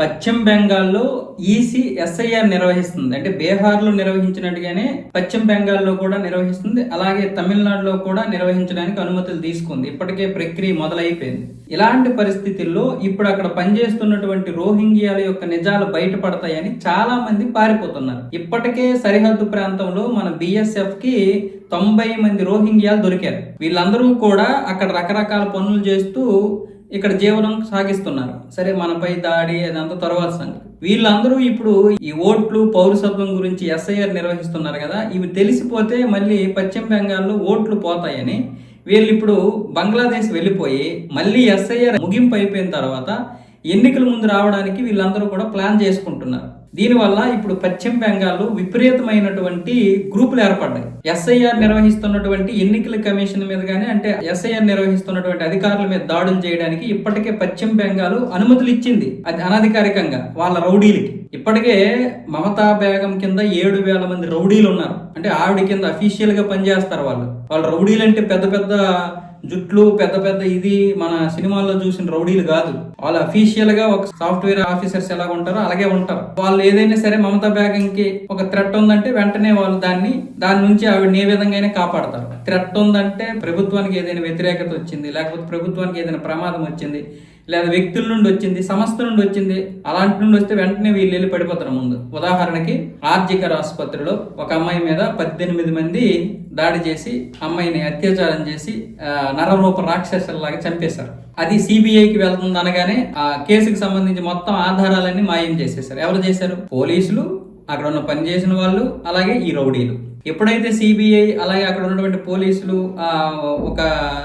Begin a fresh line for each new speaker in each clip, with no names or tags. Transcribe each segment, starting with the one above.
పశ్చిమ బెంగాల్లో EC SIR నిర్వహిస్తుంది. అంటే బీహార్లో నిర్వహించినట్టుగానే పశ్చిమ బెంగాల్లో కూడా నిర్వహిస్తుంది. అలాగే తమిళనాడులో కూడా నిర్వహించడానికి అనుమతులు తీసుకుంది. ఇప్పటికే ప్రక్రియ మొదలైపోయింది. ఇలాంటి పరిస్థితుల్లో ఇప్పుడు అక్కడ పనిచేస్తున్నటువంటి రోహింగ్యాల యొక్క నిజాలు బయటపడతాయని చాలా మంది పారిపోతున్నారు. ఇప్పటికే సరిహద్దు ప్రాంతంలో మన బిఎస్ఎఫ్కి తొంభై మంది రోహింగ్యాలు దొరికారు. వీళ్ళందరూ కూడా అక్కడ రకరకాల పనులు చేస్తూ ఇక్కడ జీవనం సాగిస్తున్నారు. సరే మనపై దాడి అదంతా తర్వాత సంగతి. వీళ్ళందరూ ఇప్పుడు ఈ ఓట్లు పౌరసత్వం గురించి ఎస్ఐఆర్ నిర్వహిస్తున్నారు కదా ఇవి తెలిసిపోతే మళ్ళీ పశ్చిమ బెంగాల్లో ఓట్లు పోతాయని. వీళ్ళు ఇప్పుడు బంగ్లాదేశ్ వెళ్ళిపోయి మళ్ళీ ఎస్ఐఆర్ ముగింపు అయిపోయిన తర్వాత ఎన్నికల ముందు రావడానికి వీళ్ళందరూ కూడా ప్లాన్ చేసుకుంటున్నారు. దీనివల్ల ఇప్పుడు పశ్చిమ బెంగాల్లో విపరీతమైనటువంటి గ్రూపులు ఏర్పడ్డాయి. ఎస్ఐఆర్ నిర్వహిస్తున్నటువంటి ఎన్నికల కమిషన్ మీద కానీ అంటే ఎస్ఐఆర్ నిర్వహిస్తున్నటువంటి అధికారుల మీద దాడులు చేయడానికి ఇప్పటికే పశ్చిమ బెంగాల్ అనుమతులు ఇచ్చింది. అది అనధికారికంగా వాళ్ళ రౌడీలకి. ఇప్పటికే మమతా బేగం కింద ఏడు వేల మంది రౌడీలు ఉన్నారు. అంటే ఆవిడ కింద అఫీషియల్గా పనిచేస్తారు వాళ్ళు. వాళ్ళు రౌడీలు అంటే పెద్ద పెద్ద జుట్లు పెద్ద పెద్ద ఇది మన సినిమాల్లో చూసిన రౌడీలు కాదు. వాళ్ళు అఫీషియల్గా ఒక సాఫ్ట్వేర్ ఆఫీసర్స్ ఎలా ఉంటారో అలాగే ఉంటారు. వాళ్ళు ఏదైనా సరే మమతా బ్యాగింగ్కి ఒక థ్రెట్ ఉందంటే వెంటనే వాళ్ళు దాన్ని దాని నుంచి ఆవిడని ఏ విధంగా కాపాడతారు. థ్రెట్ ఉందంటే ప్రభుత్వానికి ఏదైనా వ్యతిరేకత వచ్చింది లేకపోతే ప్రభుత్వానికి ఏదైనా ప్రమాదం వచ్చింది లేదా వ్యక్తుల నుండి వచ్చింది సంస్థ నుండి వచ్చింది అలాంటి నుండి వస్తే వెంటనే వీళ్ళు వెళ్ళి పడిపోతారు ముందు. ఉదాహరణకి ఆర్జికర్ ఆసుపత్రిలో ఒక అమ్మాయి మీద పద్దెనిమిది మంది దాడి చేసి అమ్మాయిని అత్యాచారం చేసి నరరూప రాక్షసులాగా చంపేశారు. అది సిబిఐకి వెళ్తుంది అనగానే ఆ కేసుకు సంబంధించి మొత్తం ఆధారాలన్నీ మాయం చేసేశారు. ఎవరు చేశారు? పోలీసులు అక్కడ ఉన్న పని చేసిన వాళ్ళు అలాగే ఈ రౌడీలు. ఎప్పుడైతే సిబిఐ అలాగే అక్కడ ఉన్నటువంటి పోలీసులు ఒక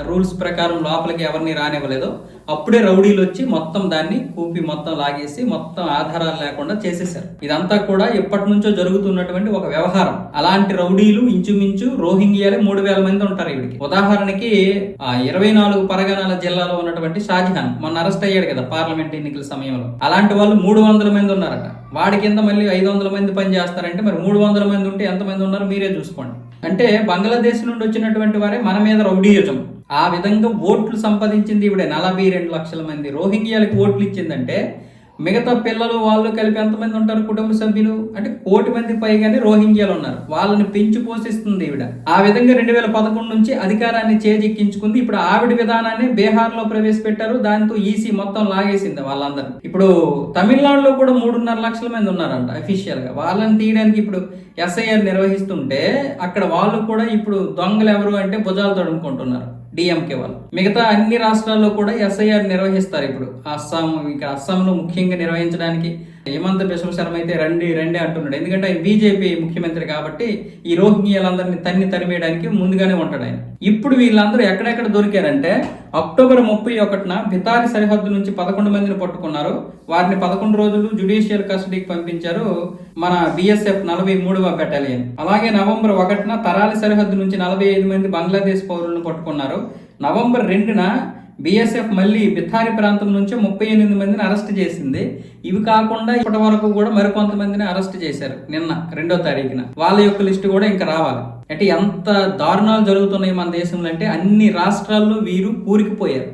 రూల్స్ ప్రకారం లోపలికి ఎవరిని రానివ్వలేదో అప్పుడే రౌడీలు వచ్చి మొత్తం దాన్ని కూపి మొత్తం లాగేసి మొత్తం ఆధారాలు లేకుండా చేసేశారు. ఇదంతా కూడా ఎప్పటి నుంచో జరుగుతున్నటువంటి ఒక వ్యవహారం. అలాంటి రౌడీలు ఇంచుమించు రోహింగ్యాలే మూడు వేల మంది ఉంటారు ఇవిడికి ఉదాహరణకి ఆ ఇరవై నాలుగు పరగణాల జిల్లాలో ఉన్నటువంటి షాజహాన్ మొన్న అరెస్ట్ అయ్యాడు కదా పార్లమెంట్ ఎన్నికల సమయంలో. అలాంటి వాళ్ళు మూడు వందల మంది ఉన్నారట. వాడి కింద మళ్ళీ ఐదు వందల మంది పని చేస్తారంటే మరి మూడు వందల మంది ఉంటే ఎంతమంది ఉన్నారో మీరే చూసుకోండి. అంటే బంగ్లాదేశ్ నుండి వచ్చినటువంటి వారే మన మీద రౌడీయుజం. ఆ విధంగా ఓట్లు సంపాదించింది ఇవిడే నలభై రెండు లక్షల మంది. రోహింగ్యాలకు ఓట్లు ఇచ్చిందంటే మిగతా పిల్లలు వాళ్ళు కలిపి ఎంతమంది ఉంటారు కుటుంబ సభ్యులు? అంటే కోటి మంది పైగానే రోహింగ్యాలు ఉన్నారు. వాళ్ళని పెంచి పోషిస్తుంది ఈవిడ. ఆ విధంగా రెండు వేల పదకొండు నుంచి అధికారాన్ని చేజెక్కించుకుంది. ఇప్పుడు ఆవిడ విధానాన్ని బీహార్లో ప్రవేశపెట్టారు. దాంతో ఈసీ మొత్తం లాగేసింది వాళ్ళందరూ. ఇప్పుడు తమిళనాడులో కూడా మూడున్నర లక్షల మంది ఉన్నారంట అఫీషియల్గా. వాళ్ళని తీయడానికి ఇప్పుడు ఎస్ఐఆర్ నిర్వహిస్తుంటే అక్కడ వాళ్ళు కూడా ఇప్పుడు దొంగలు ఎవరు అంటే భుజాలు తడుముకుంటున్నారు. డిఎంకే వాళ్ళు. మిగతా అన్ని రాష్ట్రాల్లో కూడా ఎస్ఐఆర్ నిర్వహిస్తారు ఇప్పుడు. అస్సాం ఇంకా అస్సాంలో ముఖ్యంగా నిర్వహించడానికి హేమంత్ బిశ్వ శర్మ అయితే రండి రండి అంటున్నాడు. ఎందుకంటే ఆయన బీజేపీ ముఖ్యమంత్రి కాబట్టి ఈ రోహింగ్యాలందరినీ తన్ని తరిమేయడానికి ముందుగానే ఉంటాడు ఆయన. ఇప్పుడు వీళ్ళందరూ ఎక్కడెక్కడ దొరికారంటే అక్టోబర్ ముప్పై ఒకటిన బితారి సరిహద్దు నుంచి పదకొండు మందిని పట్టుకున్నారు. వారిని పదకొండు రోజులు జుడిషియల్ కస్టడీకి పంపించారు మన బిఎస్ఎఫ్ నలభై మూడవ బెటాలియన్ అలాగే నవంబర్ ఒకటిన తరాలి సరిహద్దు నుంచి నలభై ఐదు మంది బంగ్లాదేశ్ పౌరులను పట్టుకున్నారు. నవంబర్ రెండున బిఎస్ఎఫ్ మళ్ళీ బిథారి ప్రాంతం నుంచి ముప్పై ఎనిమిది మందిని అరెస్ట్ చేసింది. ఇవి కాకుండా ఇప్పటి వరకు కూడా మరికొంతమందిని అరెస్ట్ చేశారు నిన్న రెండో తారీఖున. వాళ్ళ యొక్క లిస్టు కూడా ఇంకా రావాలి. అంటే ఎంత దారుణాలు జరుగుతున్నాయి మన దేశంలో అంటే అన్ని రాష్ట్రాల్లో వీరు కూరికిపోయారు.